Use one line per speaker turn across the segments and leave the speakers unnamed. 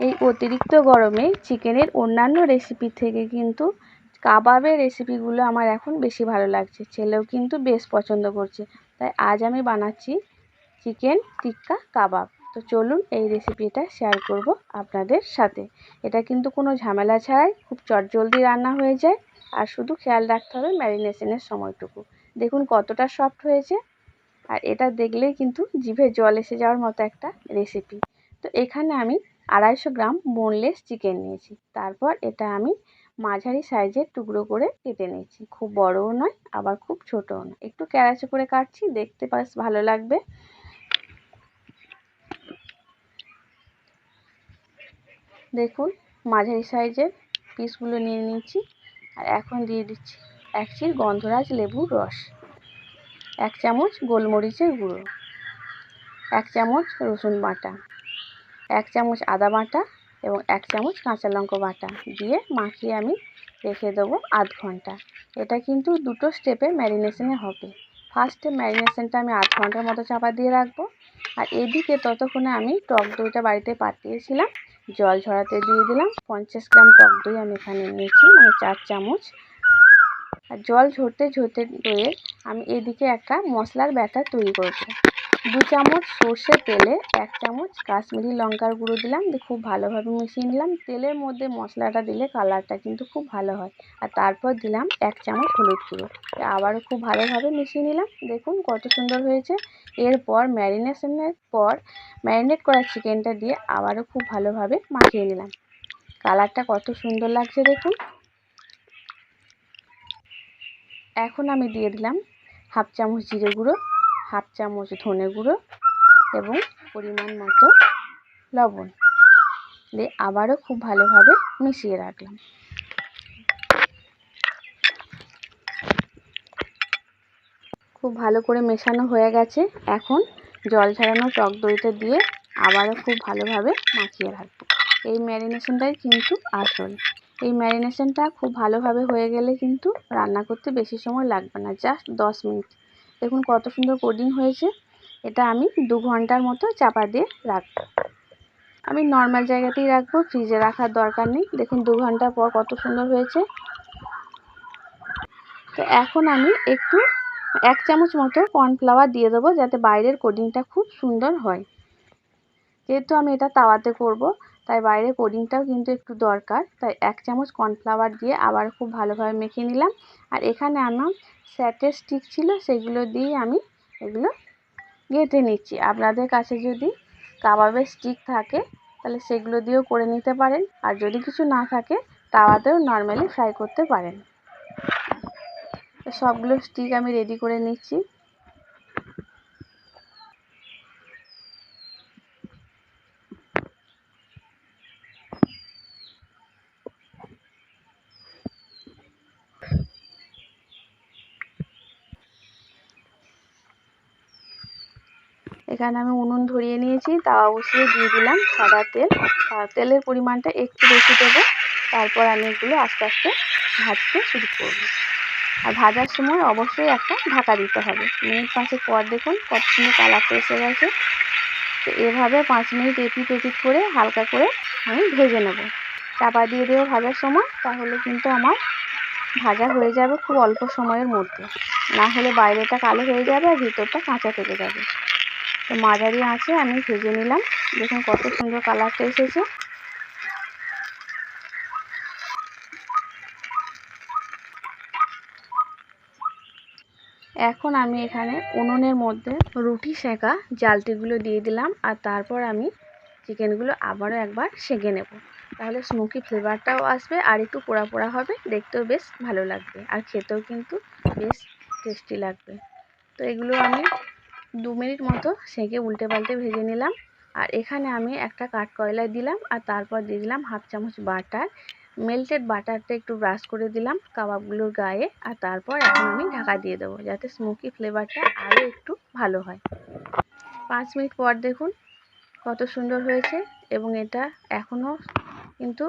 এই অতিরিক্ত গরমে চিকেনের অন্যান্য রেসিপি থেকে কিন্তু কাবাবের রেসিপিগুলো আমার এখন বেশি ভালো লাগছে। ছেলেও কিন্তু বেশ পছন্দ করছে। তাই আজ আমি বানাচ্ছি চিকেন টিক্কা কাবাব। তো চলুন এই রেসিপিটা শেয়ার করব আপনাদের সাথে। এটা কিন্তু কোনো ঝামেলা ছাড়াই খুব চটজলদি রান্না হয়ে যায়। আর শুধু খেয়াল রাখতে হবে ম্যারিনেশনের সময়টুকু। দেখুন কতটা সফট হয়েছে। আর এটা দেখলেই কিন্তু জিভে জল এসে যাওয়ার মতো একটা রেসিপি তো এখানে আমি আড়াইশো গ্রাম বোনলেস চিকেন নিয়েছি। তারপর এটা আমি মাঝারি সাইজের টুকরো করে কেটে নিয়েছি। খুব বড়ও নয়, আবার খুব ছোটও নয়। একটু ক্যারাচে করে কাটছি, দেখতে পাস ভালো লাগবে। দেখুন, মাঝারি সাইজের পিসগুলো নিয়ে নিয়েছি। আর এখন দিয়ে দিচ্ছি এক চির গন্ধরাজ লেবুর রস। এক চামচ গোলমরিচের গুঁড়ো। এক চামচ রসুন বাটা। এক চামচ আদা বাটা এবং এক চামচ কাঁচা লঙ্কা বাটা দিয়ে মাখিয়ে আমি রেখে দেবো আধ ঘণ্টা। এটা কিন্তু দুটো স্টেপে ম্যারিনেশনে হবে। ফার্স্টে ম্যারিনেশনটা আমি আধ ঘণ্টার মতো চাপা দিয়ে রাখব। আর এদিকে ততক্ষণে আমি টক দইটা বাড়িতে পাঠিয়েছিলাম। জল ঝরাতে দিয়ে দিলাম। পঞ্চাশ গ্রাম টক দই আমি এখানে নিয়েছি মানে চার চামচ। আর জল ঝরতে ঝরতে দইয়ে আমি এদিকে একটা মশলার ব্যাটার তৈরি করব। দু চামচ সর্ষের তেলে এক চামচ কাশ্মীরি লঙ্কার গুঁড়ো দিলাম, দিয়ে খুব ভালোভাবে মিশিয়ে নিলাম। তেলের মধ্যে মশলাটা দিলে কালারটা কিন্তু খুব ভালো হয়। আর তারপর দিলাম এক চামচ হলুদ গুঁড়ো। আবারও খুব ভালোভাবে মিশিয়ে নিলাম। দেখুন কত সুন্দর হয়েছে। এরপর ম্যারিনেশনের পর ম্যারিনেট করা চিকেনটা দিয়ে আবারও খুব ভালোভাবে মাখিয়ে নিলাম। কালারটা কত সুন্দর লাগছে দেখুন। এখন আমি দিয়ে দিলাম হাফ চামচ জিরে গুঁড়ো। হাফ চামচ ধনে গুঁড়ো এবং পরিমাণ মতো লবণ দিয়ে আবারও খুব ভালোভাবে মিশিয়ে রাখলাম। খুব ভালো করে মেশানো হয়ে গেছে। এখন জল ছাড়ানো টক দইটা দিয়ে আবারও খুব ভালোভাবে মাখিয়ে রাখব। এই ম্যারিনেশনটাই কিন্তু আসল এই ম্যারিনেশনটা খুব ভালোভাবে হয়ে গেলে কিন্তু রান্না করতে বেশি সময় লাগবে না, জাস্ট দশ মিনিট। দেখুন কত সুন্দর কোডিং হয়েছে। এটা আমি দু ঘণ্টার মতো চাপা দিয়ে রাখব। আমি নর্মাল জায়গাতেই রাখব ফ্রিজে রাখার দরকার নেই। দেখুন দু ঘণ্টা পর কত সুন্দর হয়েছে। তো এখন আমি একটু এক চামচ মতো কর্নফ্লাওয়ার দিয়ে দেবো যাতে বাইরের কোডিংটা খুব সুন্দর হয়। যেহেতু আমি এটা তাওয়াতে করব তাই বাইরে কোডিংটাও কিন্তু একটু দরকার। তাই এক চামচ কর্নফ্লাওয়ার দিয়ে আবার খুব ভালোভাবে মেখে নিলাম। আর এখানে আমার স্যাটের স্টিক ছিল, সেগুলো দিয়েই আমি এগুলো গেঁথে নিচ্ছি। আপনাদের কাছে যদি কাবাবের স্টিক থাকে, তাহলে সেগুলো দিয়েও করে নিতে পারেন। আর যদি কিছু না থাকে, তাওয়াতেও নর্মালি ফ্রাই করতে পারেন। সবগুলো স্টিক আমি রেডি করে নিচ্ছি। এখানে আমি উনুন ধরিয়ে নিয়েছি, তাওয়া বসিয়ে দিয়ে দিলাম সাদা তেল। তেলের পরিমাণটা একটু বেশি দেবো, তারপর আমি এগুলো আস্তে আস্তে ভাজতে শুরু করব। আর ভাজার সময় অবশ্যই একটা ঢাকা দিতে হবে। মিনিট পাঁচেক পর দেখুন কত সুন্দর কালারটা এসে গেছে। তো এভাবে পাঁচ মিনিট এপিট এপিট করে হালকা করে আমি ভেজে নেব। চাপা দিয়ে দেবো ভাজার সময়, তাহলে কিন্তু আমার ভাজা হয়ে যাবে খুব অল্প সময়ের মধ্যে। না হলে বাইরেটা কালো হয়ে যাবে আর ভিতরটা কাঁচা থেকে যাবে। তো মাঝারি আঁচে আমি ভেজে নিলাম। দেখুন কত সুন্দর কালারটা এসেছে। এখন আমি এখানে উনুনের মধ্যে রুটি সেঁকা জালটিগুলো দিয়ে দিলাম, আর তারপর আমি চিকেনগুলো আবারও একবার সেঁকে নেব। তাহলে স্মোকি ফ্লেভারটাও আসবে আর একটু পোড়া পোড়া হবে, দেখতেও বেশ ভালো লাগবে, আর খেতেও কিন্তু বেশ টেস্টি লাগবে। তো এগুলো আমি দু মিনিট মতো সেঁকে উল্টে পাল্টে ভেজে নিলাম। আর এখানে আমি একটা কাঠকয়লা দিলাম আর তারপর দিয়ে দিলাম হাফ চামচ বাটার। মেল্টেড বাটারটা একটু ব্রাশ করে দিলাম কাবাবগুলোর গায়ে আর তারপর এখন আমি ঢাকা দিয়ে দেবো যাতে স্মোকি ফ্লেভারটা আরও একটু ভালো হয়। পাঁচ মিনিট পর দেখুন কত সুন্দর হয়েছে এবং এটা এখনও কিন্তু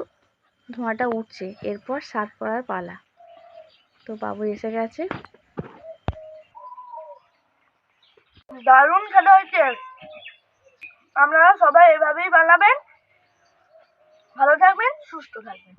ধোঁয়াটা উঠছে। এরপর সার্ভ করার পালা। তো বাবু এসে গেছে।
দারুণ খেলা হয়েছে। আপনারা সবাই এভাবেই বানাবেন ভালো থাকবেন সুস্থ থাকবেন।